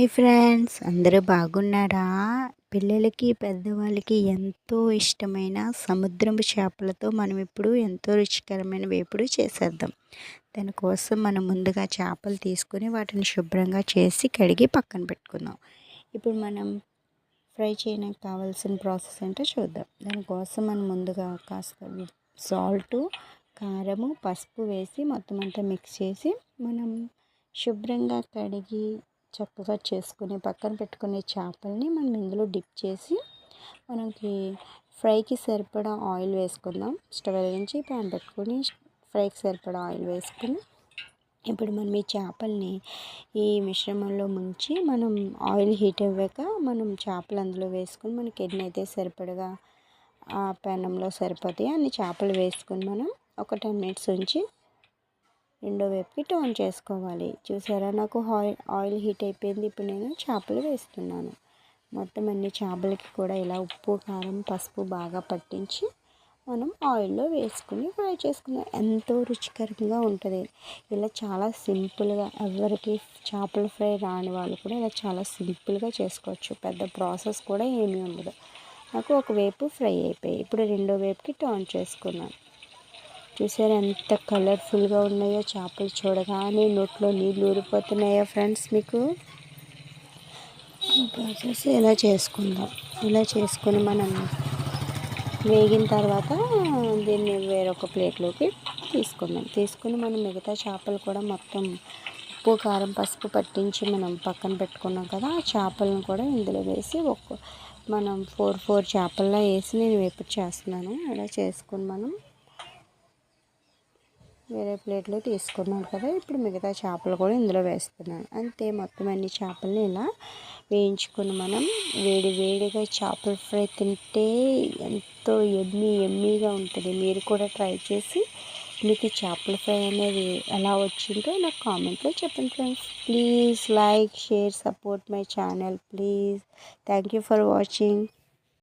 Hi friends. అందరూ బాగున్నారా? పిల్లలకి పెద్దవాళ్ళకి ఎంతో ఇష్టమైన సముద్రపు చేపలతో మనం ఇప్పుడు ఎంతో రుచికరమైన వేపుడు చేసేద్దాం. దానికోసం మనం ముందుగా చేపలు తీసుకొని వాటిని శుభ్రంగా చేసి కడిగి పక్కన పెట్టుకుందాం. ఇప్పుడు మనం ఫ్రై చేయడానికి కావాల్సిన ప్రాసెస్ ఏంటో చూద్దాం. దానికోసం మనం ముందుగా కాస్త సాల్టు కారము పసుపు వేసి మొత్తం అంతా మిక్స్ చేసి మనం శుభ్రంగా కడిగి చక్కగా చేసుకుని పక్కన పెట్టుకునే చేపల్ని మనం ఇందులో డిప్ చేసి మనకి ఫ్రైకి సరిపడా ఆయిల్ వేసుకుందాం. స్టవ్ వెలిగించి ప్యాన్ పెట్టుకొని ఫ్రైకి సరిపడా ఆయిల్ వేసుకుని ఇప్పుడు మనం ఈ చేపల్ని ఈ మిశ్రమంలో ముంచి మనం ఆయిల్ హీట్ అవ్వాక మనం చేపలు అందులో వేసుకొని మనకి ఎన్నైతే అయితే సరిపడగా ఆ పెనంలో సరిపోతాయి అన్ని చేపలు వేసుకొని మనం ఒక టెన్ మినిట్స్ ఉంచి రెండో వైపుకి టర్న్ చేసుకోవాలి. చూసారా? నాకు ఆయిల్ ఆయిల్ హీట్ అయిపోయింది. ఇప్పుడు నేను చేపలు వేస్తున్నాను. మొత్తం అన్ని చేపలకి కూడా ఇలా ఉప్పు కారం పసుపు బాగా పట్టించి మనం ఆయిల్లో వేసుకుని ఫ్రై చేసుకుందాం. ఎంతో రుచికరంగా ఉంటుంది. ఇలా చాలా సింపుల్గా ఎవరికి చేపల ఫ్రై రాని వాళ్ళు కూడా ఇలా చాలా సింపుల్గా చేసుకోవచ్చు. పెద్ద ప్రాసెస్ కూడా ఏమీ ఉండదు. నాకు ఒకవైపు ఫ్రై అయిపోయి ఇప్పుడు రెండో వైపుకి టర్న్ చేసుకున్నాను. చూసారు ఎంత కలర్ఫుల్గా ఉన్నాయో చేపలు చూడగానే నోట్లో నీళ్ళు ఊరిపోతున్నాయో ఫ్రెండ్స్ మీకు? ప్రాసెస్ ఇలా చేసుకుందాం? ఇలా చేసుకొని మనం వేగిన తర్వాత దీన్ని వేరొక ప్లేట్లోకి తీసుకుందాం. తీసుకుని మనం మిగతా చేపలు కూడా మొత్తం ఉప్పు కారం పసుపు పట్టించి మనం పక్కన పెట్టుకున్నాం కదా ఆ చేపలను కూడా ఇందులో వేసి ఒక్క మనం ఫోర్ ఫోర్ చేపల్లో వేసి నేను వేపుడు చేస్తున్నాను. అలా చేసుకుని మనం వేరే ప్లేట్లో తీసుకున్నాను కదా ఇప్పుడు మిగతా చేపలు కూడా ఇందులో వేస్తున్నాను. అంతే మొత్తం అన్ని చేపలని ఇలా వేయించుకుని మనం వేడి వేడిగా చేపల ఫ్రై తింటే ఎంతో ఎమ్మి ఎమ్మీగా ఉంటుంది. మీరు కూడా ట్రై చేసి మీకు చేపల ఫ్రై అనేది ఎలా వచ్చిందో నాకు కామెంట్లో చెప్పండి friends. Please like share support my channel. Please. Thank you for watching.